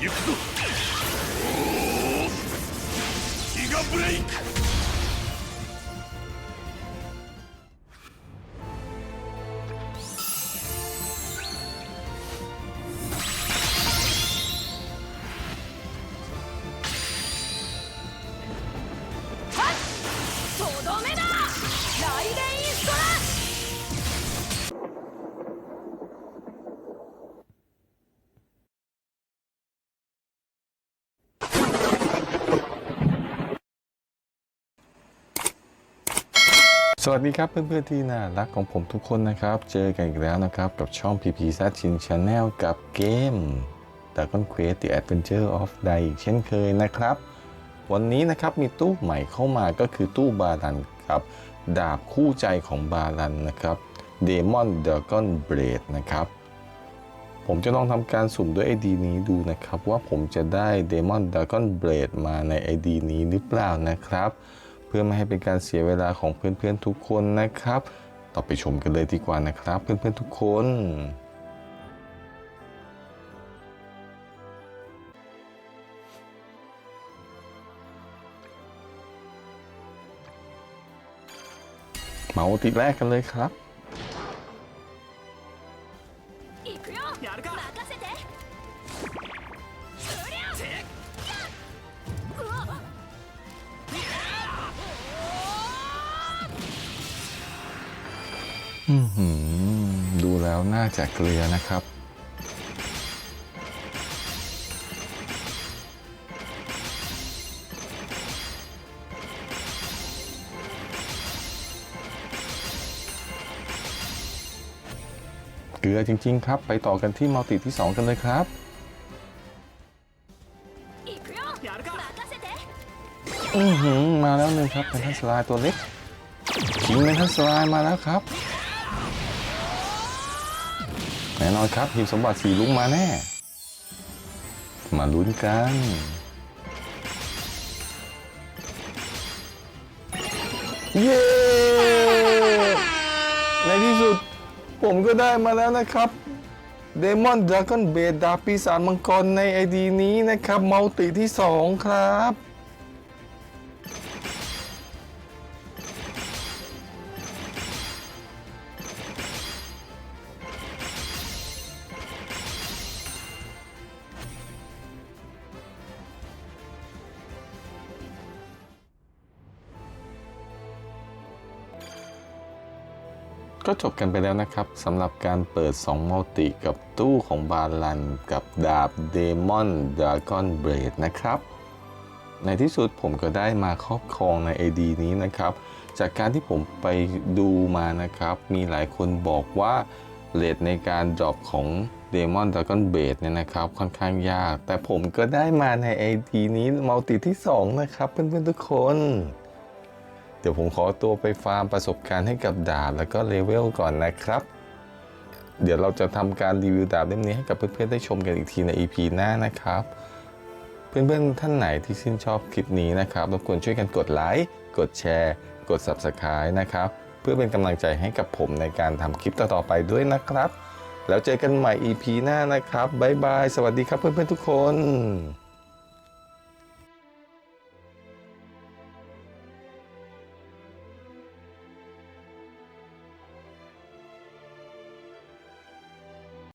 行くぞ。ギガブレイク。 สวัสดีครับเพื่อนๆที่น่ารักของผมทุกคนนะครับ เจอกันอีกแล้วนะครับ กับช่อง PP s a t c h i n Channel กับเกม Dragon Quest The Adventure of Dai อีกเช่นเคยนะครับ วันนี้นะครับมีตู้ใหม่เข้ามาก็คือตู้บาลันครับ ดาบคู่ใจของบาลันนะครับ Demon Dragon Blade นะครับ ผมจะลองทำการสุ่มด้วย ID นี้ดูนะครับ ว่าผมจะได้ Demon Dragon Blade มาใน ID นี้หรือเปล่านะครับ เพื่อไม่ให้เป็นการเสียเวลาของเพื่อนๆทุกคนนะครับ ต่อไปชมกันเลยดีกว่านะครับ เพื่อนๆทุกคนเมาติแรกกันเลยครับ ดูแล้วน่าจะเกลือนะครับ เกลือจริง ๆ ครับ ไปต่อกันที่มัลติที่ 2 กันเลยครับอือหือมาแล้วหนึ่งครับเป็นทัศลายตัวเล็กขิงเป็นทัศลายมาแล้วครับ แน่นอนครับหีบสมบัติสีลุงมาแน่ มาลุ้นกัน เย้ ในที่สุดผมก็ได้มาแล้วนะครับเดมอนดราก้อนเบดดาปีศาจมังกรในไอดีนี้นะครับมัลติที่ 2 ครับ ก็จบกันไปแล้วนะครับสำหรับการเปิด 2 มัลติกับตู้ของบาลัน กับดาบเดมอนดราก้อนเบรดนะครับ ในที่สุดผมก็ได้มาครอบครองใน AD นี้นะครับ จากการที่ผมไปดูมานะครับ มีหลายคนบอกว่าเลทในการดรอปของ Demon Dragon b a d เนี่ยนะครับ ค่อนข้างยาก แต่ผมก็ได้มาใน AD นี้มัลติที่ 2 นะครับ เพื่อนๆทุกคน ดี๋ยวผมขอตัวไปฟาร์มประสบการณ์ให้กับดาบแล้วก็เลเวลก่อนนะครับ เดี๋ยวเราจะทำการรีวิวดาบเล่มนี้ให้กับเพื่อนๆได้ชมกันอีกทีใน EP หน้านะครับ เพื่อนๆท่านไหนที่ชื่นชอบคลิปนี้นะครับรบกวนช่วยกันกดไลค์กดแชร์ กด Subscribe นะครับ เพื่อเป็นกำลังใจให้กับผมในการทำคลิปต่อๆไปด้วยนะครับ แล้วเจอกันใหม่ EP หน้านะครับบ๊ายบายสวัสดีครับเพื่อนๆทุกคน